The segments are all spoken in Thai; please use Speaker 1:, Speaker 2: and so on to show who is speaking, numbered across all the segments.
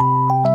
Speaker 1: Thank you.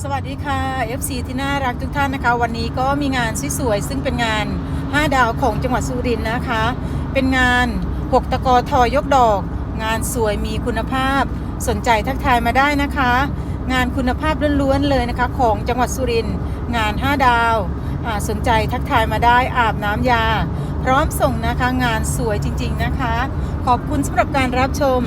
Speaker 1: สวัสดีค่ะ FC ที่น่ารักทุกท่านนะคะ วันนี้ก็มีงานสวยๆซึ่งเป็นงาน 5 ดาวของจังหวัดสุรินทร์นะคะ เป็นงาน 6 ตะกอทอยกดอก งานสวยมีคุณภาพ สนใจทักทายมาได้นะคะ งานคุณภาพล้วนๆเลยนะคะ ของจังหวัดสุรินทร์งาน 5 ดาวาสนใจทักทายมาได้อาบน้ำยา พร้อมส่งนะคะงานสวยจริง ๆนะคะ ขอบคุณสำหรับการรับชม